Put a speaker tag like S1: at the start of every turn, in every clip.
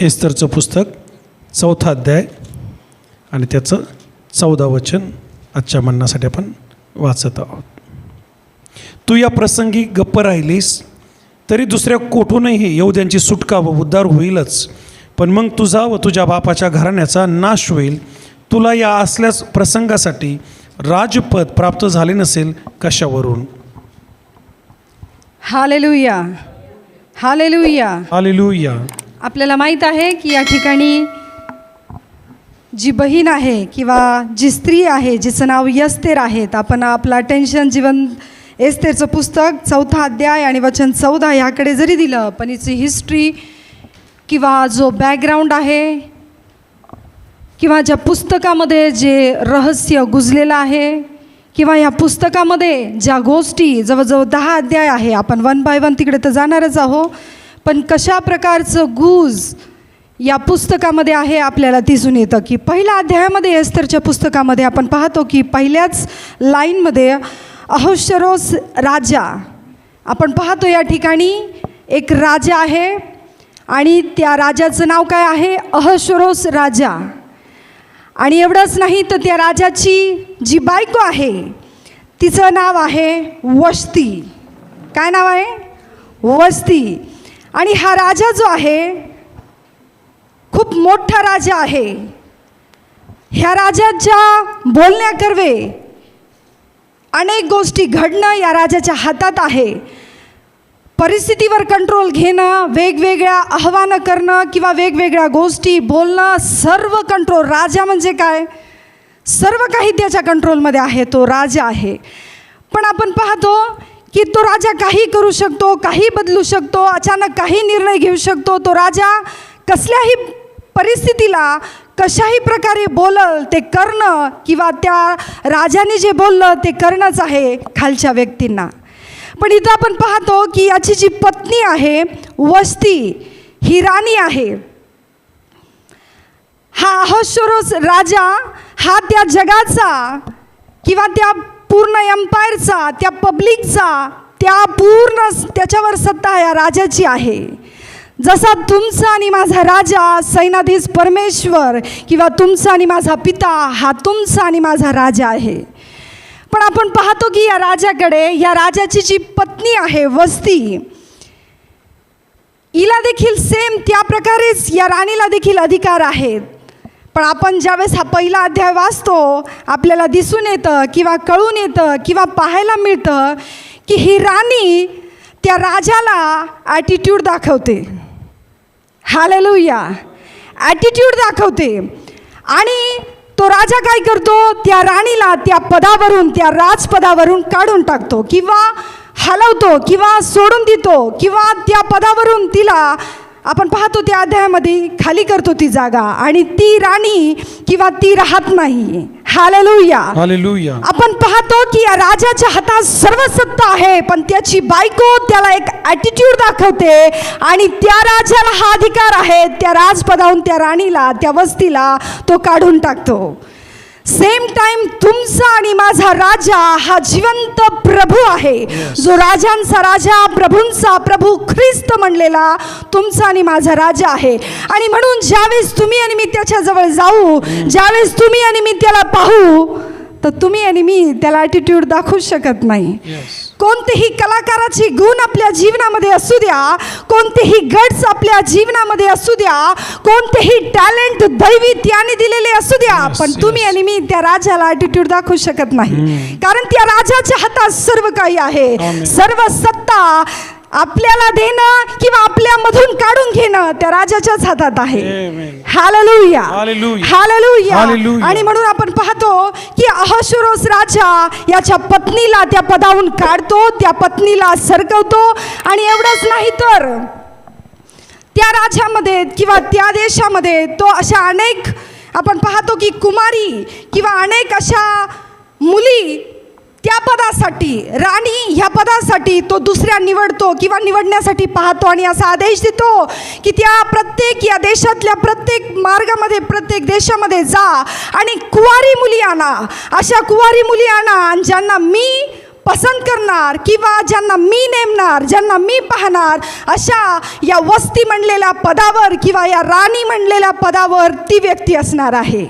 S1: एस्तरचं पुस्तक चौथा अध्याय आणि त्याचं चौदा वचन आजच्या म्हणण्यासाठी आपण वाचत आहोत. तू या प्रसंगी गप्प राहिलीस तरी दुसऱ्या कोठूनही यहुद्यांची सुटका व उद्धार होईलच. पण मग तुझा व तुझ्या बापाच्या घराण्याचा नाश होईल. तुला या असल्याच प्रसंगासाठी राजपद प्राप्त झाले नसेल कशावरून?
S2: हालेलुया. हालेलुया.
S1: हालेलुया.
S2: आपल्याला माहीत आहे की या ठिकाणी जी बहीण आहे किंवा जी स्त्री आहे जिचं नाव यस्तेर आहेत आपण आपलं अटेन्शन जीवन एस्तेरचं पुस्तक चौथा अध्याय आणि वचन चौदा ह्याकडे जरी दिलं पण हिची हिस्ट्री किंवा जो बॅकग्राऊंड आहे किंवा ज्या पुस्तकामध्ये जे रहस्य गुजलेलं आहे किंवा या पुस्तकामध्ये ज्या गोष्टी जवळजवळ दहा अध्याय आहे आपण वन बाय वन तिकडे तर जाणारच आहो पण कशा प्रकारचं गुज या पुस्तकामध्ये आहे आपल्याला दिसून येतं की पहिल्या अध्यायामध्ये एस्तरच्या पुस्तकामध्ये आपण पाहतो की पहिल्याच लाईनमध्ये अहोशरोस राजा आपण पाहतो या ठिकाणी एक राजा आहे आणि त्या राजाचं नाव काय आहे? अहशरोस राजा. आणि एवढंच नाही तर त्या राजाची जी बायको आहे तिचं नाव आहे वस्ती. काय नाव आहे? वस्ती. आणि हा राजा जो आहे खूप मोठा राजा आहे. ह्या राजाच्या बोलण्याकरवे अनेक गोष्टी घडणं या राजाच्या हातात आहे. परिस्थितीवर कंट्रोल घेणं वेगवेगळ्या आव्हानं करणं किंवा वेगवेगळ्या गोष्टी बोलणं सर्व कंट्रोल राजा म्हणजे काय? सर्व काही त्याच्या कंट्रोलमध्ये आहे तो राजा आहे. पण आपण पाहतो की तो राजा काही करू शकतो काही बदलू शकतो अचानक काही निर्णय घेऊ शकतो तो राजा कसल्याही परिस्थितीला कशाही प्रकारे बोलल ते करणं किंवा त्या राजाने जे बोललं ते करणंच आहे खालच्या व्यक्तींना. पण इथं आपण पाहतो की याची जी पत्नी आहे वस्ती ही राणी आहे. हा अहश्वरोस राजा हा त्या जगाचा किंवा त्या पूर्ण एम्पायरचा त्या पब्लिकचा त्या पूर्ण त्याच्यावर सत्ता या राजाची आहे. जसा तुमचा आणि माझा राजा सैनाधीश परमेश्वर किंवा तुमचा आणि माझा पिता हा तुमचा आणि माझा राजा आहे. पण आपण पाहतो की या राजाकडे या राजाची जी पत्नी आहे वस्ती हिला देखील सेम त्या प्रकारेच या राणीला देखील अधिकार आहेत. पण आपण ज्यावेळेस हा पहिला अध्याय वाचतो आपल्याला दिसून येतं किंवा कळून येतं किंवा पाहायला मिळतं की ही राणी त्या राजाला ॲटिट्यूड दाखवते. हालेलुया ॲटिट्यूड दाखवते. आणि तो राजा काय करतो? त्या राणीला त्या पदावरून त्या राजपदावरून काढून टाकतो किंवा हलवतो किंवा सोडून देतो किंवा त्या पदावरून तिला आपण पाहतो त्या अध्यायामध्ये खाली करतो ती जागा. आणि ती राणी किंवा ती राहत नाही. हालेलुया
S1: हालेलुया
S2: आपण पाहतो की या राजाच्या हातात सर्व सत्ता आहे पण त्याची बायको त्याला एक ॲटिट्यूड दाखवते आणि त्या राजाला हा अधिकार आहे त्या राजपदाहून त्या राणीला त्या वस्तीला तो काढून टाकतो. सेम टाइम तुमचा आणि माझा राजा हा जिवंत प्रभू आहे. जो राजांचा राजा प्रभूंचा प्रभू ख्रिस्त म्हणलेला तुमचा आणि माझा राजा आहे. आणि म्हणून ज्यावेळेस तुम्ही आणि मी त्याच्याजवळ जाऊ ज्यावेळेस तुम्ही आणि मी त्याला पाहू तर तुम्ही आणि मी त्याला ॲटिट्यूड दाखवू शकत नाही. कोणतेही कलाकाराची गुण आपल्या जीवनामध्ये असू द्या कोणतेही गट्स आपल्या जीवनामध्ये असू द्या कोणतेही टॅलेंट दैवी त्याने दिलेले असू द्या पण. तुम्ही आणि मी त्या राजाला ॲटिट्यूड दाखवू शकत नाही. कारण त्या राजाच्या हातात सर्व काही आहे. सर्व सत्ता आपल्याला देणं किंवा आपल्यामधून काढून घेणं त्या राजाच्याच हातात आहे. हालेलुया. हालेलुया. आणि म्हणून आपण पाहतो की अहशुरोस राजा याच्या पत्नीला त्या पदावून काढतो त्या पत्नीला सरकवतो आणि एवढंच नाही तर त्या राज्यामध्ये किंवा त्या देशामध्ये तो अशा अनेक आपण पाहतो की कुमारी किंवा अनेक अशा मुली त्या पदासाठी राणी ह्या पदासाठी तो दुसऱ्या निवडतो किंवा निवडण्यासाठी पाहतो आणि असा आदेश देतो की त्या प्रत्येक या देशातल्या प्रत्येक मार्गामध्ये प्रत्येक देशामध्ये जा आणि कुवारी मुली आणा. अशा कुवारी मुली आणा आणि ज्यांना मी पसंत करणार किंवा ज्यांना मी नेमणार ज्यांना मी पाहणार अशा या वस्ती म्हणलेल्या पदावर किंवा या राणी म्हणलेल्या पदावर ती व्यक्ती असणार आहे.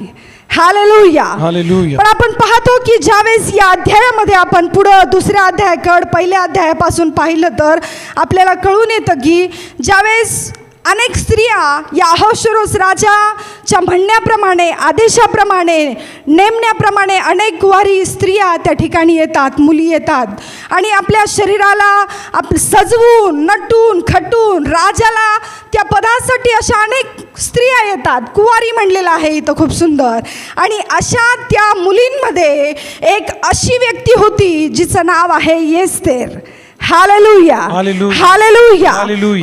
S2: Hallelujah
S1: hallelujah.
S2: पण आपण पाहतो की ज्यावेळेस या अध्यायामध्ये आपण पुढं दुसऱ्या अध्यायाकड पहिल्या अध्यायापासून पाहिलं तर आपल्याला कळून येतं की ज्यावेळेस अनेक स्त्रिया या अहोशरोस राजाच्या म्हणण्याप्रमाणे आदेशाप्रमाणे नेमण्याप्रमाणे अनेक कुवारी स्त्रिया त्या ठिकाणी येतात मुली येतात. आणि आपल्या शरीराला आप सजवून नटून खटून राजाला त्या पदासाठी अशा अनेक स्त्रिया येतात. कुवारी म्हणलेलं आहे इथं खूप सुंदर. आणि अशा त्या मुलींमध्ये एक अशी व्यक्ती होती जिचं नाव आहे येस्तेर.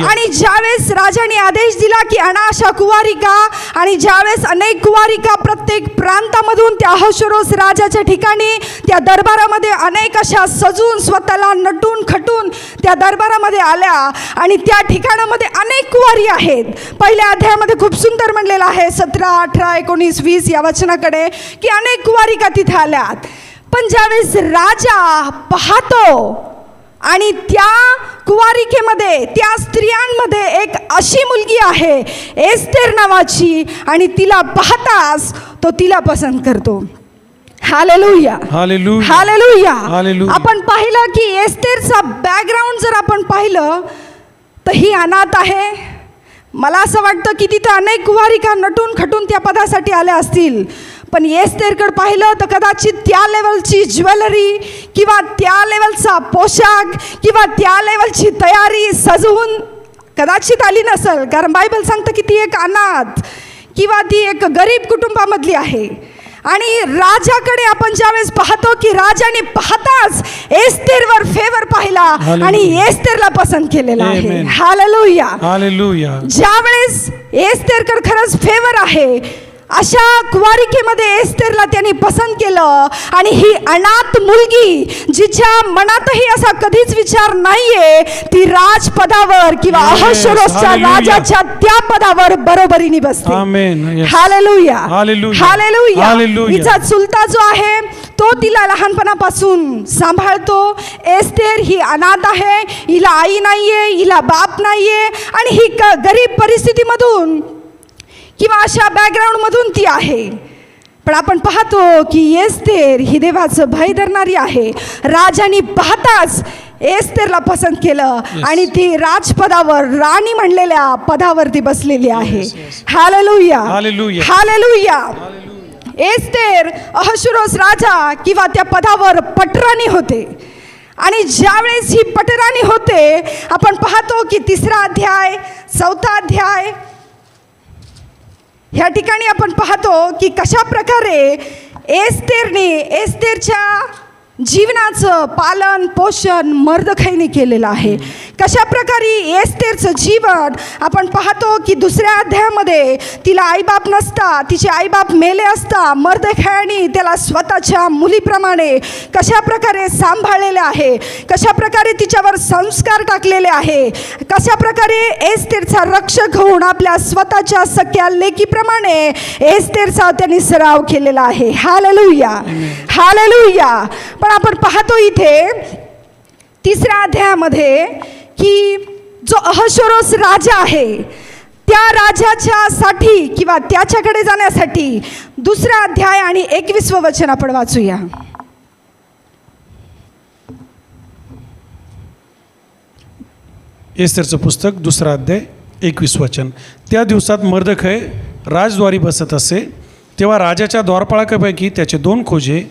S2: आणि ज्यावेळेस राजाने आदेश दिला की अशा कुवारिका आणि ज्यावेळेस अनेक कुवारिका प्रत्येक प्रांतामधून त्या अहोशरोस राजाच्या ठिकाणी त्या दरबारामध्ये अनेक अशा सजून स्वतःला नटून खटून त्या दरबारामध्ये आल्या आणि त्या ठिकाणामध्ये अनेक कुवारी आहेत. पहिल्या अध्यायामध्ये खूप सुंदर म्हणलेलं आहे सतरा अठरा एकोणीस वीस या वचनाकडे की अनेक कुवारिका तिथे आल्यात. पण ज्यावेळेस राजा पाहतो आणि त्या कुवारिकेमध्ये त्या स्त्रियांमध्ये एक अशी मुलगी आहे एस्तेर नावाची आणि तिला पाहताच तो तिला पसंत करतो. हालेलुया.
S1: हालेलुया.
S2: हालेलुया.
S1: हालेलुया.
S2: आपण पाहिलं की एस्तेरचा बॅकग्राऊंड जर आपण पाहिलं तर ही अनाथ आहे. मला असं वाटतं की तिथं अनेक कुवारिका नटून खटून त्या पदासाठी आल्या असतील. पण एस्तेरकडे पाहिलं तर कदाचित त्या लेवलची ज्वेलरी किंवा त्या लेवलचा पोशाख किंवा त्या लेवलची तयारी सजवून कदाचित आली नसेल. कारण बायबल सांगतं की ती एक अनाथ किंवा ती एक गरीब कुटुंबामधली आहे. आणि राजाकडे आपण ज्यावेळेस पाहतो की राजाने पाहताच एस्तेरवर फेवर पाहिला. आणि एस्तेरला पसंत केलेला आहे. हालेलुया ज्यावेळेस एस्तेरकडे खरंच फेवर आहे अशा कुवारिकेमध्ये एस्तेरला त्यांनी पसंत केलं आणि ही अनाथ मुलगी जिच्या मनातही असा कधीच विचार नाहीये ती राजपदावर किंवा अहशरोसच्या. राजाच्या त्या पदावर बरोबरीने बसते. हालेलुया. हालेलुया. हिचा चुलता जो आहे तो तिला लहानपणापासून सांभाळतो एस्तेर ही अनाथ आहे हिला आई नाहीये हिला बाप नाहीये आणि ही गरीब परिस्थितीमधून किंवा अशा बॅकग्राऊंडमधून ती आहे. पण आपण पाहतो की एस्तेर ही देवाचं भय धरणारी आहे. राजाने पाहताच एस्तेरला पसंत केलं आणि ती राजपदावर राणी म्हणलेल्या पदावर ती बसलेली आहे.
S1: Yes, yes.
S2: Hallelujah. Hallelujah. Esther Ahasuerus राजा किंवा त्या पदावर पटराणी होते. आणि ज्यावेळेस ही पटराणी होते आपण पाहतो की तिसरा अध्याय चौथा अध्याय ह्या ठिकाणी आपण पाहतो की कशा प्रकारे एस्तेरने एस्तेरच्या जीवनाचं पालन पोषण मर्दखैने केलेलं आहे. कशा प्रकारे एस्तेरचं जीवन आपण पाहतो की दुसऱ्या अध्यायामध्ये तिला आईबाप नसता तिचे आईबाप मेले असता मर्दखैनी त्याला स्वतःच्या मुलीप्रमाणे कशा प्रकारे सांभाळलेले आहे कशा प्रकारे तिच्यावर संस्कार टाकलेले आहे कशा प्रकारे एस्तेरचा रक्षक होऊन आपल्या स्वतःच्या सख्या लेकीप्रमाणे एस्तेरचा त्यांनी सराव केलेला आहे. हालेलुया. हालेलुया. पण आपण पाहतो इथे तिसऱ्या अध्यायामध्ये की जो अहशोरोस राजा आहे त्या राजाच्या साठी किंवा त्याच्याकडे जाण्यासाठी दुसरा अध्याय आणि एकवीसवं वचन आपण वाचूया.
S1: एस्तरचं पुस्तक दुसरा अध्याय एकवीस वचन. त्या दिवसात मर्दखय राजद्वारी बसत असे तेव्हा राजाच्या द्वारपाळकापैकी त्याचे दोन खोजे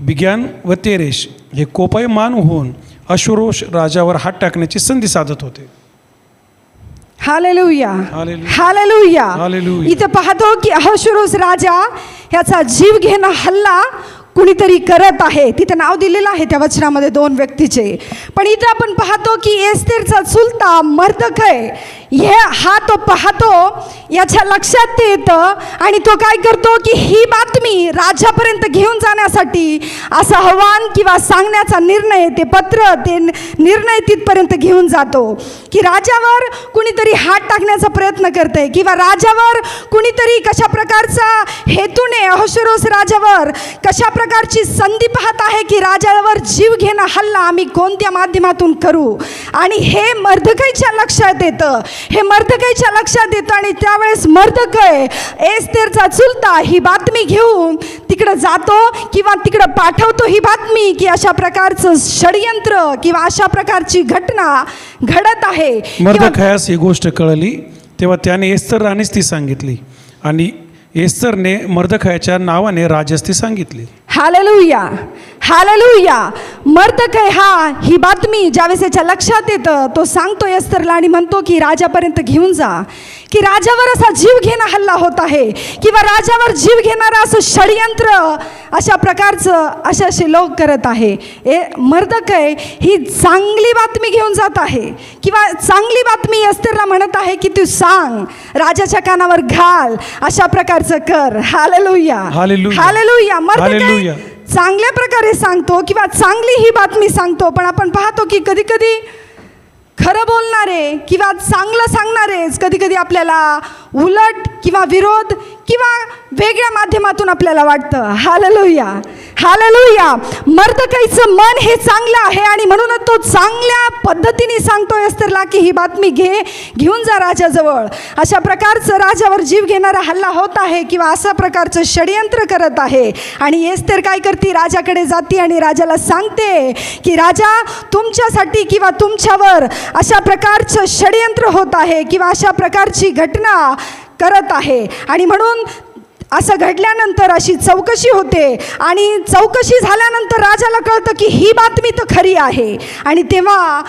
S1: बिग्यान व तेरेश हे कोपायमान होऊन अशुरोष राजावर हात टाकण्याची संधी साधत होते
S2: हालेलुया
S1: हालेलुया.
S2: Hallelujah
S1: hallelujah.
S2: इथं पाहतो की अहशुरोस राजा ह्याचा जीव घेणं हल्ला कुणीतरी करत आहे तिथं नाव दिलेलं आहे त्या वचनामध्ये दोन व्यक्तीचे. पण इथं आपण पाहतो की एस्तेरचा चुलता मर्दखय हे हा तो पाहतो याच्या लक्षात ते येतं आणि तो काय करतो की ही बातमी राजापर्यंत घेऊन जाण्यासाठी असं आव्हान किंवा सांगण्याचा निर्णय ते पत्र ते निर्णय तिथपर्यंत घेऊन जातो. की राजावर कुणीतरी हात टाकण्याचा प्रयत्न करते किंवा राजावर कुणीतरी कशा प्रकारचा हेतूने अहशरोस राजावर कशा प्रकारची संधी पाहत आहे की राजावर जीव घेणं हल्ला आम्ही कोणत्या माध्यमातून करू? आणि हे मर्दकाईच्या लक्षात येतं. हे मर्दकाईच्या लक्षात येतं आणि त्यावेळेस मर्दकय एस्तेरचा चुलता ही बातमी घेऊन तिकडं जातो किंवा तिकडं पाठवतो ही बातमी की अशा प्रकारचं षडयंत्र किंवा अशा प्रकारची घटना घडत आहे. किंवा
S1: मर्दखयास ही गोष्ट कळली तेव्हा त्याने एस्तर राणीच ती सांगितली. आणि एस्तरने मर्दखयाच्या नावाने राजस सांगितली.
S2: Hallelujah hallelujah. मर्दकय हा ही बातमी ज्यावेळेस याच्या लक्षात येतं तो सांगतो एस्तरला आणि म्हणतो की राजापर्यंत घेऊन जा. की राजावर असा जीव घेणं हल्ला होत आहे किंवा राजावर जीव घेणारं असं षडयंत्र अशा प्रकारचं असे लोक करत आहे. ए मर्दकय ही चांगली बातमी घेऊन जात आहे. किंवा चांगली बातमी यस्तरला म्हणत आहे की तू सांग राजाच्या कानावर घाल अशा प्रकारचं कर. हालेलुया.
S1: हालेलुया.
S2: मर्दकय. चांगल्या प्रकारे सांगतो किंवा चांगली ही बातमी सांगतो पण आपण पाहतो की कधी कधी खरं बोलणारे किंवा चांगलं सांगणारेच कधी कधी आपल्याला उलट किंवा विरोध किंवा वेगळ्या माध्यमातून आपल्याला वाटतं. हाललुया हाललुया मर्दकाईचं मन हे चांगलं आहे आणि म्हणूनच तो चांगल्या पद्धतीने सांगतोय असतरला की ही बातमी घे घेऊन जा राजाजवळ. अशा प्रकारचं राजावर जीव घेणारा हल्ला होत आहे किंवा अशा प्रकारचं षडयंत्र करत आहे. आणि एस्तर काय करते? राजाकडे जाते आणि राजाला सांगते की राजा तुमच्यासाठी किंवा तुमच्यावर अशा प्रकारचं षडयंत्र होत आहे किंवा अशा प्रकारची घटना करत आहे. आणि म्हणून असं घडल्यानंतर अशी चौकशी होते. आणि चौकशी झाल्यानंतर राजाला कळतं की ही बातमी तर खरी आहे. आणि तेव्हा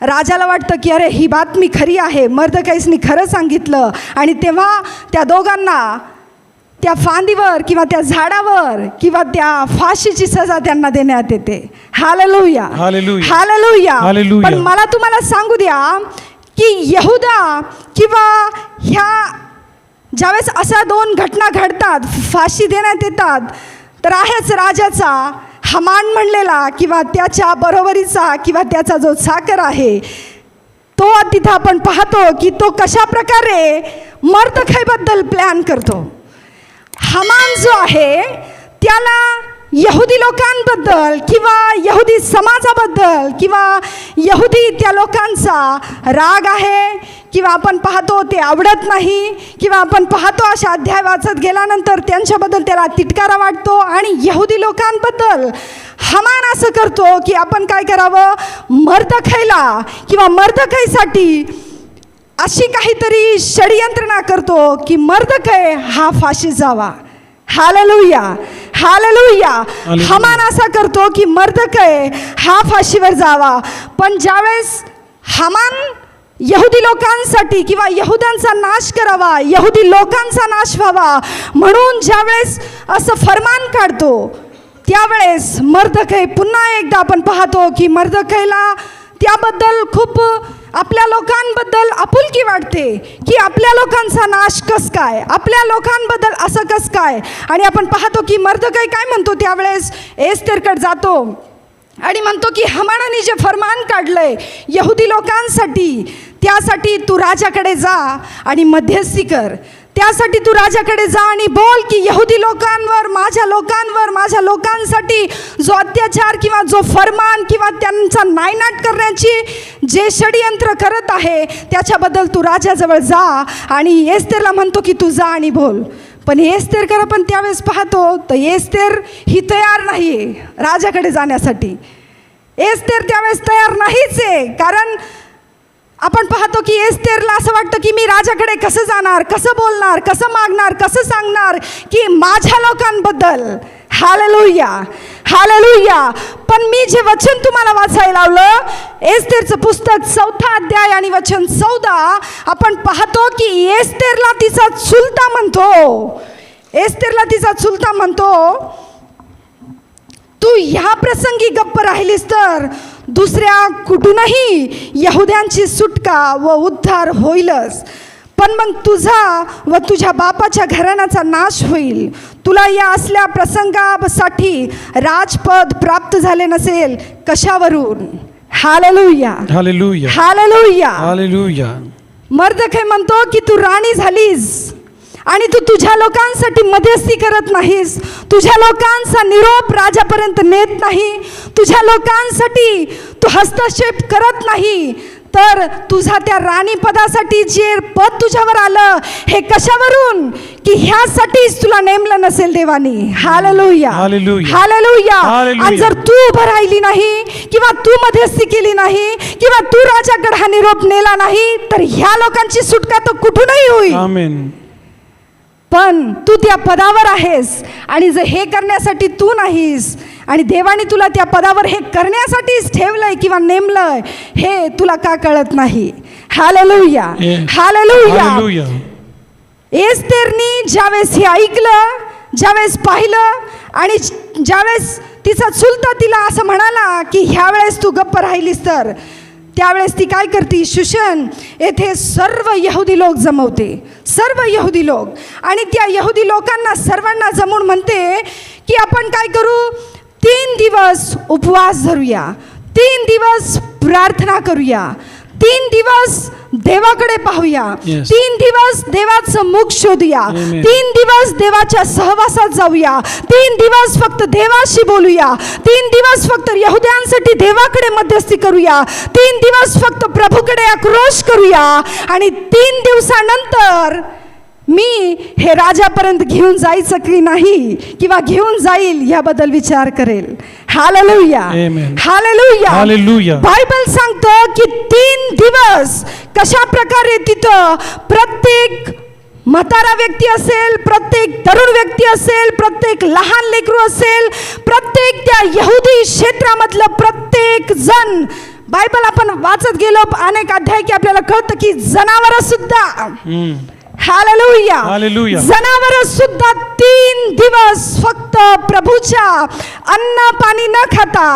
S2: राजाला वाटतं की अरे ही बातमी खरी आहे. मर्दकाईसनी खरं सांगितलं. आणि तेव्हा त्या दोघांना त्या फांदीवर किंवा त्या झाडावर किंवा त्या फाशीची सजा त्यांना देण्यात येते. हाललुया.
S1: हालेलुया.
S2: पण मला तुम्हाला सांगू द्या की यहुदा किंवा ह्या ज्यावेळेस अशा दोन घटना घडतात फाशी देण्यात येतात तर आहेच राजाचा हमान म्हणलेला किंवा त्याच्या बरोबरीचा किंवा त्याचा जो साकर आहे तो तिथं आपण पाहतो की तो कशा प्रकारे मर्दखाईबद्दल प्लॅन करतो. हमान जो आहे त्याला यहुदी लोकांबद्दल किंवा यहुदी समाजाबद्दल किंवा यहुदी त्या लोकांचा राग आहे किंवा आपण पाहतो ते आवडत नाही किंवा आपण पाहतो अशा अध्याय वाचत गेल्यानंतर त्यांच्याबद्दल त्याला तिटकारा वाटतो आणि यहुदी लोकांबद्दल हमान असं करतो की आपण काय करावं? मर्दखैला किंवा मर्दखैसाठी अशी काहीतरी षडयंत्रणा करतो की मर्दकय हा फाशी जावा. हाललुया हाललुया. हमान असा करतो की मर्दकय हा फाशीवर जावा. पण ज्यावेळेस हमान यहुदी लोकांसाठी किंवा यहुद्यांचा नाश करावा यहुदी लोकांचा नाश व्हावा म्हणून ज्यावेळेस असं फरमान काढतो त्यावेळेस मर्दकय पुन्हा एकदा आपण पाहतो की मर्दकयला त्याबद्दल खूप आपल्या लोकांबद्दल आपुलकी वाटते की आपल्या लोकांचा नाश कस काय? आपल्या लोकांबद्दल असं कस काय? आणि आपण पाहतो की मर्द काय म्हणतो त्यावेळेस? एस्तेरकड जातो. आणि म्हणतो की हमानाने जे फरमान काढलंय यहुदी लोकांसाठी त्यासाठी तू राजाकडे जा आणि मध्यस्थी कर. त्यासाठी तू राजाकडे जा आणि बोल की यहुदी लोकांवर माझ्या लोकांवर माझ्या लोकांसाठी जो अत्याचार किंवा जो फरमान किंवा त्यांचा नायनाट करण्याची जे षडयंत्र करत आहे त्याच्याबद्दल तू राजाजवळ जा आणि येस्तेरला म्हणतो की तू जा आणि बोल. पण एस्तेरकर आपण त्यावेळेस पाहतो तर येस्तेर ही तयार नाही आहे राजाकडे जाण्यासाठी. येस्तेर त्यावेळेस तयार नाहीच आहे कारण आपण पाहतो की एस्तेरला असं वाटतं की मी राजाकडे कसं जाणार कसं बोलणार कसं मागणार कसं सांगणार की माझ्या लोकांबद्दल? हाललुया हाललुया पण मी जे वचन तुम्हाला वाचायला लावलं एस्तेरचं पुस्तक चौथा अध्याय आणि वचन चौदा आपण पाहतो की एस्तेरला तिचा चुलता म्हणतो. एस्तेरला तिचा चुलता म्हणतो. तू ह्या प्रसंगी गप्प राहिलीस तर दुसऱ्या कुठूनही यहुद्यांची सुटका व उद्धार होईलच. पण मग तुझा व तुझ्या बापाच्या घराण्याचा नाश होईल. तुला या असल्या प्रसंगासाठी राजपद प्राप्त झाले नसेल कशावरून? Hallelujah.
S1: Hallelujah.
S2: Hallelujah.
S1: Hallelujah.
S2: Mordecai म्हणतो की तू राणी झालीस. आणि तू तुझ्या लोकांसाठी मध्यस्थी करत नाहीस. तुझ्या लोकांचा निरोप राजापर्यंत नेत नाही. तुझ्या लोकांसाठी तू हस्तक्षेप करत नाही. तर तुझा त्या राणी पदासाठी जे पद तुझ्यावर आलं हे कशावरून? की ह्यासाठीच तुला नेमलं नसेल देवानी. Hallelujah
S1: hallelujah.
S2: आणि जर तू उभं राहिली नाही किंवा तू मध्यस्थी केली नाही किंवा तू राजाकडे हा निरोप नेला नाही तर ह्या लोकांची सुटका तर कुठूनही होईल. पण तू त्या पदावर आहेस. आणि जर हे करण्यासाठी तू नाहीस आणि देवाने तुला त्या पदावर हे करण्यासाठीच ठेवलंय किंवा नेमलंय हे तुला का कळत नाही? हालेलुया हालेलुया
S1: हालेलुया
S2: एस्तेरनी ज्यावेळेस हे ऐकलं ज्यावेळेस पाहिलं आणि ज्यावेळेस तिचा चुलता तिला असं म्हणाला की ह्या वेळेस तू गप्प राहिलीस तर त्यावेळेस ती काय करते? शुशन येथे सर्व यहुदी लोक जमवते. सर्व यहुदी लोक. आणि त्या यहुदी लोकांना सर्वांना जमून म्हणते की आपण काय करू? तीन दिवस उपवास धरूया. तीन दिवस प्रार्थना करूया. तीन दिवस देवाकडे पाहूया.
S1: Yes.
S2: तीन दिवस देवाचं मुख शोधूया. तीन दिवस देवाच्या सहवासात जाऊया. तीन दिवस फक्त देवाशी बोलूया. तीन दिवस फक्त यहुद्यांसाठी देवाकडे मध्यस्थी करूया. तीन दिवस फक्त प्रभूकडे आक्रोश करूया. आणि तीन दिवसानंतर मी हे राजापर्यंत घेऊन जायचं की नाही किंवा घेऊन जाईल याबद्दल विचार करेल हालेलुया. हालेलुया. बायबल सांगतं की तीन दिवस कशा प्रकारे तिथं प्रत्येक म्हातारा व्यक्ती असेल प्रत्येक तरुण व्यक्ती असेल प्रत्येक लहान लेकरू असेल प्रत्येक त्या यहुदी क्षेत्रामधलं प्रत्येक जण बायबल आपण वाचत गेलो अनेक अध्याय की आपल्याला कळतं की जनावर सुद्धा. जनावर सुद्धा तीन दिवस फक्त प्रभूच्या अन्न पाणी न खाता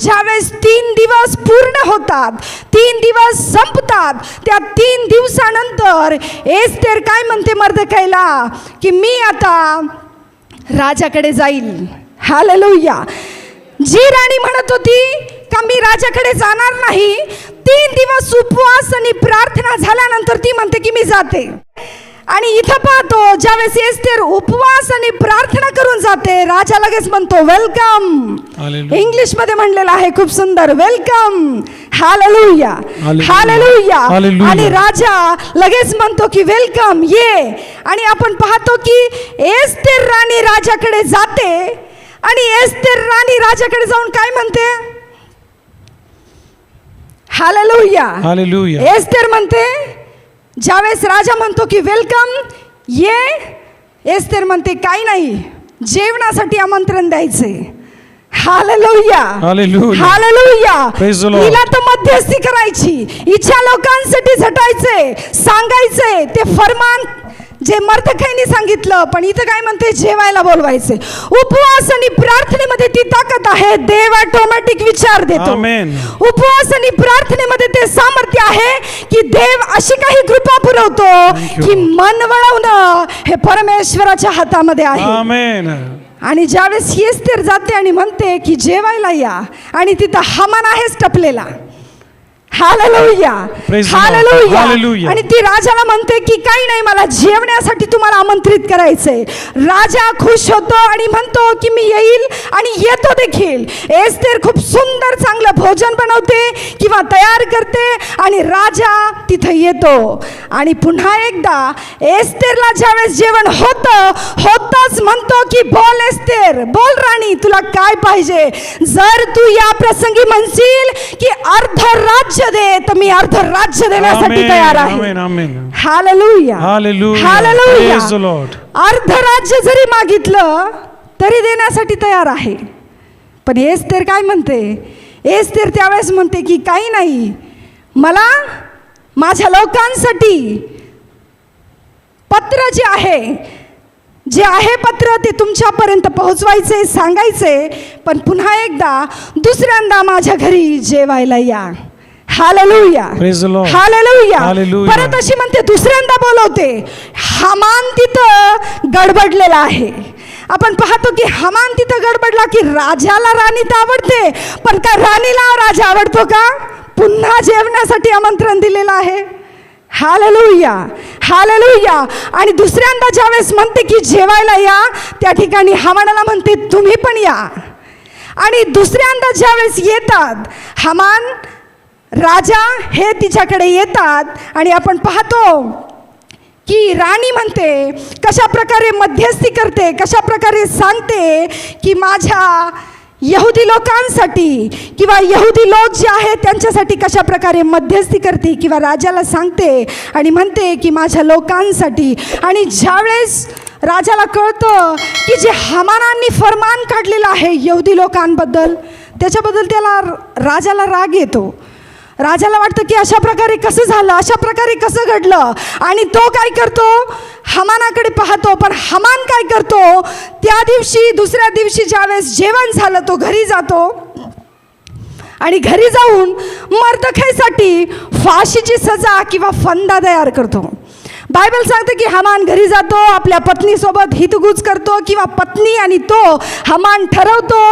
S2: ज्यावेळेस तीन दिवस पूर्ण होतात तीन दिवस संपतात त्या तीन दिवसानंतर एस्तेर काय म्हणते मर्दकायला की मी आता राजाकडे जाईल. हालेलुया जी राणी म्हणत होती का मी राजाकडे जाणार नाही तीन दिवस उपवास आणि प्रार्थना झाल्यानंतर ती म्हणते की मी जाते. आणि इथं पाहतो ज्यावेळेस एस्तेर उपवास आणि प्रार्थना करून जाते राजा लगेच म्हणतो वेलकम. इंग्लिशमध्ये म्हणलेलं आहे खूप सुंदर वेलकम हालेलुया. हालेलुया. आणि राजा लगेच म्हणतो की वेलकम ये. आणि आपण पाहतो की एस्तेर राणी राजाकडे जाते. आणि एस्तेर राणी राजाकडे जाऊन काय म्हणते? हालेलुया
S1: हालेलुया
S2: एस्तेर म्हणते ज्यावेळेस राजा म्हणतो की वेलकम ये एस्तेर म्हणते काही नाही. जेवणासाठी आमंत्रण द्यायचे. हिला तर मध्यस्थी करायची. इच्छा लोकांसाठी झटायचे सांगायचे. ते फरमान जे मर्दखाईने सांगितलं पण इथं काय म्हणते जेवायला बोलवायचे. उपवास आणि प्रार्थनेमध्ये ती ताकद आहे देव ऑटोमॅटिक विचार देतो. उपवास आणि प्रार्थनेमध्ये ते सामर्थ्य आहे की देव अशी काही कृपा पुरवतो. की मन वळवणं हे परमेश्वराच्या हातामध्ये आहे. आणि ज्यावेळेस येस तर जाते आणि म्हणते की जेवायला या आणि तिथं हमान आहेच टपलेला. आणि ती राजाला म्हणते की काही नाही मला जेवण्यासाठी तुम्हाला आमंत्रित करायचंय. राजा खुश होतो आणि म्हणतो की मी येईल आणि येतो देखील. एस्तेर खूप सुंदर चांगलं भोजन बनवते किंवा तयार करते आणि राजा तिथं येतो. आणि पुन्हा एकदा एस्तेरला ज्यावेळेस जेवण होतं होतच म्हणतो की बोल एस्तेर बोल राणी तुला काय पाहिजे? जर तू या प्रसंगी म्हणशील की अर्ध राज्य दे तर मी अर्ध राज्य देण्यासाठी तयार आहे. हालेलुया. हालेलुया. अर्ध राज्य जरी मागितलं तरी देण्यासाठी तयार आहे. पण हेच तर काय म्हणते? हेच तर त्यावेळेस म्हणते की काही नाही. मला माझ्या लोकांसाठी पत्र जे आहे जे आहे पत्र ते तुमच्यापर्यंत पोहोचवायचे सांगायचे. पण पुन्हा एकदा दुसऱ्यांदा माझ्या घरी जेवायला या. हालेलुया. हालेलुया. परत अशी म्हणते दुसऱ्यांदा बोलवते हमान तिथं गडबडलेला आहे. आपण पाहतो की हमान तिथं गडबडला की राजाला राणी तर आवडते पण का राणीला राजा आवडतो का? पुन्हा जेवण्यासाठी आमंत्रण दिलेलं आहे. हालेलुया हालेलुया आणि दुसऱ्यांदा ज्यावेळेस म्हणते की जेवायला या त्या ठिकाणी हमानाला म्हणते तुम्ही पण या. आणि दुसऱ्यांदा ज्यावेळेस येतात हमान राजा हे तिच्याकडे येतात आणि आपण पाहतो की राणी म्हणते कशा प्रकारे मध्यस्थी करते कशा प्रकारे सांगते की माझ्या यहुदी लोकांसाठी किंवा यहुदी लोक जे आहेत त्यांच्यासाठी कशा प्रकारे मध्यस्थी करते किंवा राजाला सांगते आणि म्हणते की माझ्या लोकांसाठी. आणि ज्यावेळेस राजाला कळतं की जे हमानांनी फरमान काढलेलं आहे यहुदी लोकांबद्दल त्याच्याबद्दल त्याला राजाला राग येतो. राजाला वाटतं की अशा प्रकारे कसं झालं अशा प्रकारे कसं घडलं? आणि तो काय करतो? हमानाकडे पाहतो पण हमान काय करतो? त्या दिवशी दुसऱ्या दिवशी ज्यावेळेस जेवण झालं तो घरी जातो. आणि घरी जाऊन मर्दखाईसाठी फाशीची सजा किंवा फंदा तयार करतो. बायबल सांगतं की हमान घरी जातो आपल्या पत्नीसोबत हितगुज करतो किंवा पत्नी आणि तो हमान ठरवतो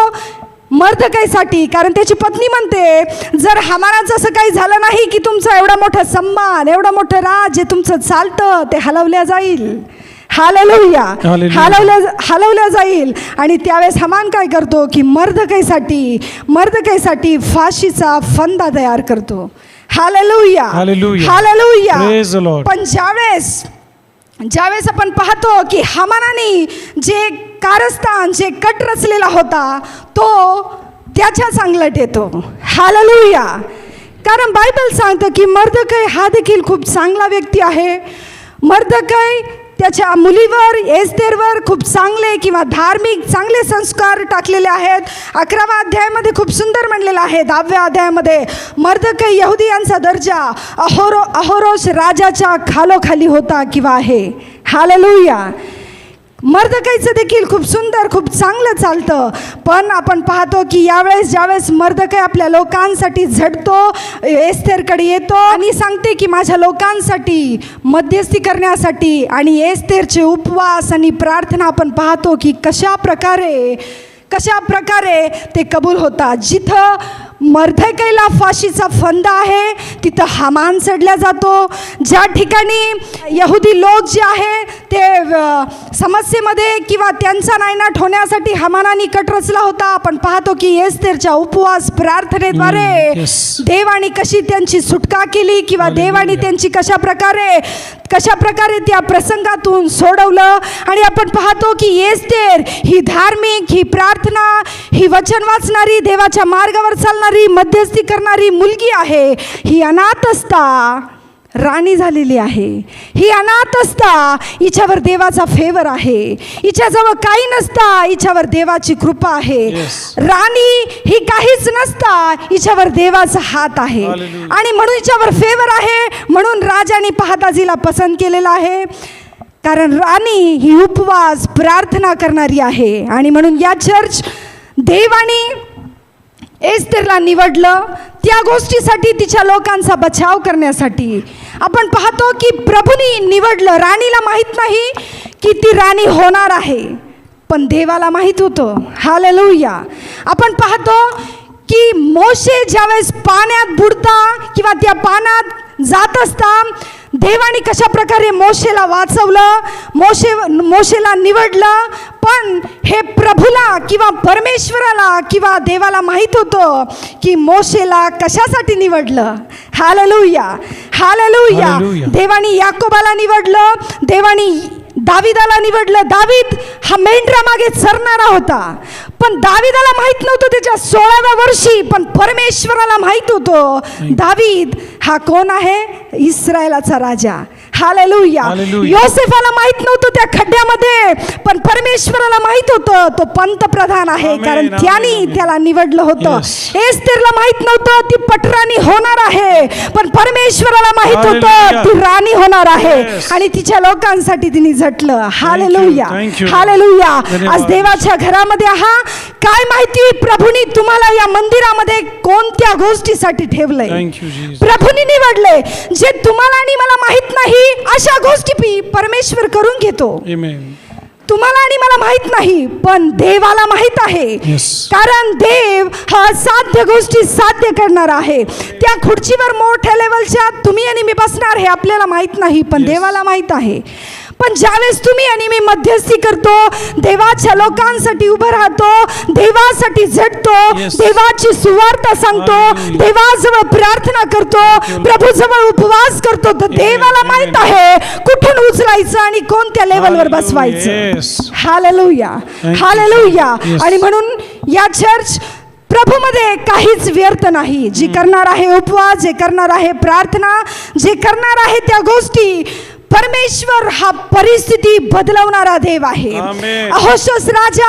S2: मर्दकाईसाठी कारण त्याची पत्नी म्हणते जर हमानाचं असं काही झालं नाही की तुमचा एवढा मोठा सन्मान एवढं मोठं राज जे तुमचं चालतं ते हलवल्या जाईल. हालवूया. हलवल्या हलवल्या जाईल. आणि त्यावेळेस हमान काय करतो की मर्दकाईसाठी मर्दकाईसाठी फाशीचा फंदा तयार करतो. हालेलुया. हालेलुया. पण ज्यावेळेस ज्यावेळेस आपण पाहतो की हमानाने जे कारस्थान जे कट रचलेला होता तो त्याच्या चांगलट येतो. हाललुया कारण बायबल सांगतं की मर्दकय हा देखील खूप चांगला व्यक्ती आहे. मर्दकय त्याच्या मुलीवर एस्तेरवर खूप चांगले किंवा धार्मिक चांगले संस्कार टाकलेले आहेत. अकराव्या अध्यायामध्ये खूप सुंदर म्हणलेलं आहे. दहाव्या अध्यायामध्ये मर्दक यहुदी यांचा दर्जा अहोरो अहोरोश राजाच्या खालोखाली होता किंवा आहे. हालेलुया. मर्दकाईचं देखील खूप सुंदर खूप चांगलं चालतं. पण आपण पाहतो की यावेळेस ज्यावेळेस मर्दकाई आपल्या लोकांसाठी झटतो एस्तेरकडे येतो आणि सांगते की माझ्या लोकांसाठी मध्यस्थी करण्यासाठी आणि एस्थेरचे उपवास आणि प्रार्थना आपण पाहतो की कशा प्रकारे कशा प्रकारे ते कबूल होतात. जिथं मर्धकैला फाशीचा फंदा आहे तिथं हमान चढला जातो. ज्या ठिकाणी यहुदी लोक जे आहे ते समस्येमध्ये किंवा त्यांचा नायनाट होण्यासाठी हमानाने कट रचला होता आपण पाहतो की एस्तेरच्या उपवास प्रार्थनेद्वारे. देवाने कशी त्यांची सुटका केली किंवा. देवाने त्यांची कशा प्रकारे कशा प्रकारे त्या प्रसंगातून सोडवलं आणि आपण पाहतो की एस्तेर ही धार्मिक ही प्रार्थना ही वचन वाचणारी देवाच्या मार्गावर चालणारी मध्यस्थी करणारी मुलगी आहे ही अनाथ असता राणी झालेली आहे. ही अनाथ असता हिच्यावर देवाचा फेवर आहे. हिच्याजवळ काही नसता हिच्यावर देवाची कृपा आहे.
S1: Yes.
S2: राणी ही काहीच नसता हिच्यावर देवाचा हात आहे.
S1: Hallelujah.
S2: आणि म्हणून हिच्यावर फेवर आहे म्हणून राजाने पाहताजीला पसंत केलेलं आहे. कारण राणी ही उपवास प्रार्थना करणारी आहे. आणि म्हणून या चर्च देवानी एस्तेरला निवडलं त्या गोष्टीसाठी तिच्या लोकांचा बचाव करण्यासाठी. आपण पाहतो की प्रभूनी निवडलं. राणीला माहीत नाही की ती राणी होणार आहे. पण देवाला माहीत होतं. हालेलुया आपण पाहतो की मोशे ज्यावेळेस पाण्यात बुडता किंवा त्या पाण्यात जात असता देवाने कशा प्रकारे मोशेला वाचवलं मोशे मोशेला निवडलं पण हे प्रभूला किंवा परमेश्वराला किंवा देवाला माहीत होतं की मोशेला कशासाठी निवडलं? Hallelujah hallelujah. देवानी याकोबाला निवडलं देवानी दाविदाला निवडलं. दावीद हा मेंढरा मागे चरणारा होता. पण दाविदाला माहीत नव्हतं त्याच्या सोळाव्या वर्षी पण परमेश्वराला माहीत होतं. दावीद हा कोण आहे? इस्रायलाचा राजा. हालेलुया. योसेफाला माहीत नव्हतं त्या खड्ड्यामध्ये पण परमेश्वराला माहीत होतं तो पंतप्रधान आहे कारण त्याने. त्याला निवडलं होतं. एस्तेरला माहीत नव्हतं ती पटराणी होणार आहे पण परमेश्वराला माहीत होतं. ती राणी होणार आहे. आणि तिच्या लोकांसाठी तिने झटलं हालेलुया. हालेलुया. आज देवाच्या घरामध्ये आहात काय माहिती प्रभूनी तुम्हाला या मंदिरामध्ये कोणत्या गोष्टीसाठी ठेवलंय. प्रभूनी निवडले जे तुम्हाला आणि मला माहीत नाही अशा गोष्टी पी परमेश्वर करून घेतो. तुम्हाला आणि मला माहीत नाही पण देवाला माहीत आहे
S1: Yes.
S2: कारण देव हा साध्य गोष्टी साध्य करणार आहे त्या खुर्चीवर मोठ्या लेवलच्या तुम्ही आणि मी बसणार हे आपल्याला माहीत नाही पण
S1: Yes.
S2: देवाला माहीत आहे पण ज्यावेळेस तुम्ही आणि मी मध्यस्थी करतो देवाच्या लोकांसाठी उभं राहतो देवासाठी झटतो
S1: Yes.
S2: देवाची सुवार्ता सांगतो. देवाजवळ प्रार्थना करतो. प्रभूजवळ उपवास करतो तर देवाला. माहीत आहे कुठून उचलायचं आणि कोणत्या लेवलवर. बसवायचं. Hallelujah hallelujah. आणि म्हणून या चर्च प्रभूमध्ये काहीच व्यर्थ नाही जी करणार आहे उपवास जे करणार आहे प्रार्थना जे करणार आहे त्या गोष्टी परमेश्वर हा परिस्थिती बदलवणारा देव आहे. अहोशस राजा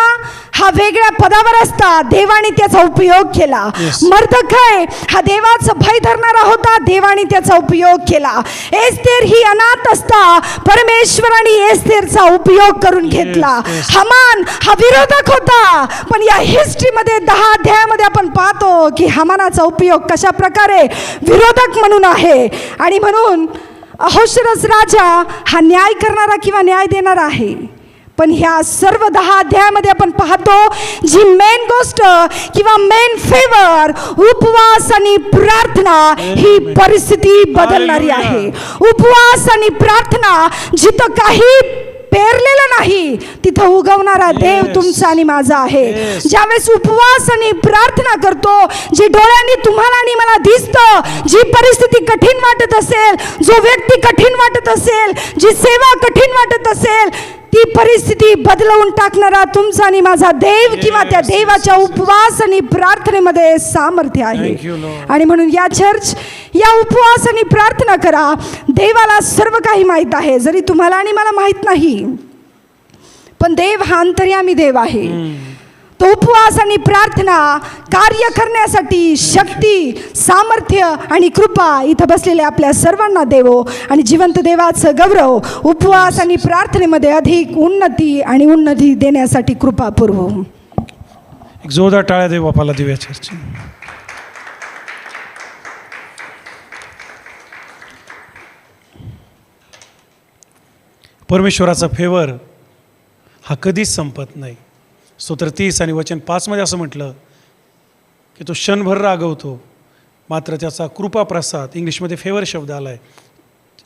S2: हा वेगळ्या पदावर असता. देवाने त्याचा उपयोग केला. मर्दखय हा देवाचं भय धरणारा होता. देवाने त्याचा उपयोग केला. एस्तेर ही अनाथ असता. परमेश्वराने एस्तेरचा उपयोग करून घेतला. हमान हा विरोधक होता. पण या हिस्ट्रीमध्ये दहा अध्यायामध्ये आपण पाहतो की हमानाचा उपयोग कशा प्रकारे विरोधक म्हणून आहे. आणि म्हणून अहोशरस राजा हा न्याय करणारा किंवा न्याय देणारा आहे. पण ह्या सर्व दहा अध्यायामध्ये आपण पाहतो जी मेन गोष्ट किंवा मेन फेवर उपवास आणि प्रार्थना ही परिस्थिती बदलणारी आहे. उपवास आणि प्रार्थना जिथं काही पेरलेलं नाही तिथं उगवणारा देव. तुमचा आणि माझा आहे. ज्यावेळेस उपवास आणि प्रार्थना करतो जी डोळ्यांनी तुम्हाला आणि मला दिसतं जी परिस्थिती कठीण वाटत असेल जो व्यक्ती कठीण वाटत असेल जी सेवा कठीण वाटत असेल ती परिस्थिती बदलवून टाकणारा तुमचा आणि माझा देव किंवा त्या देवाच्या. उपवास आणि प्रार्थनेमध्ये सामर्थ्य आहे. आणि म्हणून या चर्च या उपवासाने प्रार्थना करा. देवाला सर्व काही माहीत आहे. जरी तुम्हाला आणि मला माहीत नाही पण देव हा अंतर्यामी देव आहे. तो उपवास आणि प्रार्थना कार्य करण्यासाठी शक्ती सामर्थ्य आणि कृपा इथं बसलेल्या आपल्या सर्वांना देवो. आणि जिवंत देवाचं गौरव उपवास आणि प्रार्थनेमध्ये अधिक उन्नती आणि उन्नती देण्यासाठी कृपा पुरवू.
S1: एक जोरदार टाळ्या देऊ बापाला दिव्या चर्चा परमेश्वराचा फेवर हा कधीच संपत नाही. स्तोत्र तीस आणि वचन पाचमध्ये असं म्हटलं की तो क्षणभर रागवतो मात्र त्याचा कृपा प्रसाद इंग्लिशमध्ये फेवर शब्द आला आहे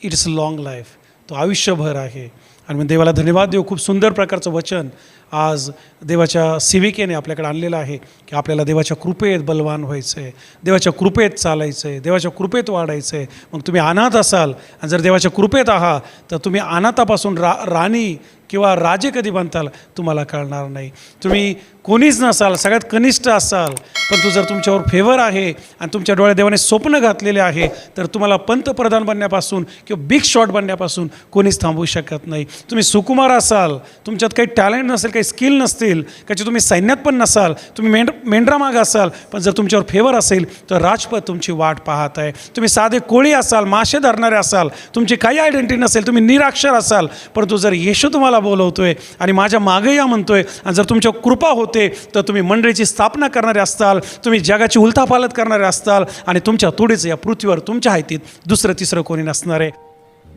S1: इट्स लॉंग लाईफ तो आयुष्यभर आहे. आणि मग देवाला धन्यवाद देऊ. खूप सुंदर प्रकारचं वचन आज देवाच्या सेविकेने आपल्याकडे आणलेलं आहे की आपल्याला देवाच्या कृपेत बलवान व्हायचं आहे देवाच्या कृपेत चालायचं आहे देवाच्या कृपेत वाढायचं आहे मग तुम्ही अनाथ असाल आणि जर देवाच्या कृपेत आहात तर तुम्ही अनाथापासून रा राणी किंवा राजे कधी बनताल? तुम्हाला कळणार नाही. तुम्ही कोणीच नसाल सगळ्यात कनिष्ठ असाल पण तू जर तुमच्यावर फेवर आहे आणि तुमच्या डोळ्या देवाने स्वप्न घातलेले आहे तर तुम्हाला पंतप्रधान बनण्यापासून किंवा बिग शॉट बनण्यापासून कोणीच थांबवू शकत नाही. तुम्ही सुकुमार असाल तुमच्यात काही टॅलेंट नसेल काही स्किल नसतील त्याची तुम्ही सैन्यात पण नसाल तुम्ही मेंढ मेंढरामाग असाल पण जर तुमच्यावर फेवर असेल तर राजपथ तुमची वाट पाहत आहे. तुम्ही साधे कोळी असाल मासे धरणारे असाल तुमची काही आयडेंटिटी नसेल तुम्ही निराक्षर असाल परंतु जर येशू तुम्हाला बोलवतोय आणि माझ्या मागे या म्हणतोय आणि जर तुमच्या कृपा होते तर तुम्ही मंडळीची स्थापना करणारे असताल तुम्ही जगाची उलथापालत करणारे असताल आणि तुमच्या तोडीचं या पृथ्वीवर तुमच्या हायतीत दुसरं तिसरं कोणी नसणार आहे.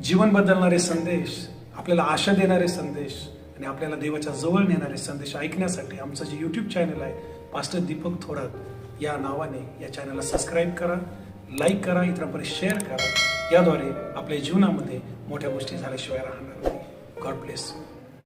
S1: जीवन बदलणारे संदेश आपल्याला आशा देणारे संदेश आणि आपल्याला देवाच्या जवळ नेणारे संदेश ऐकण्यासाठी आमचं जे यूट्यूब चॅनल आहे पास्टर दीपक थोरात या नावाने या चॅनलला सबस्क्राईब करा लाईक करा इतरांपर्यंत शेअर करा. याद्वारे आपल्या जीवनामध्ये मोठ्या गोष्टी झाल्याशिवाय राहणार नाही. God bless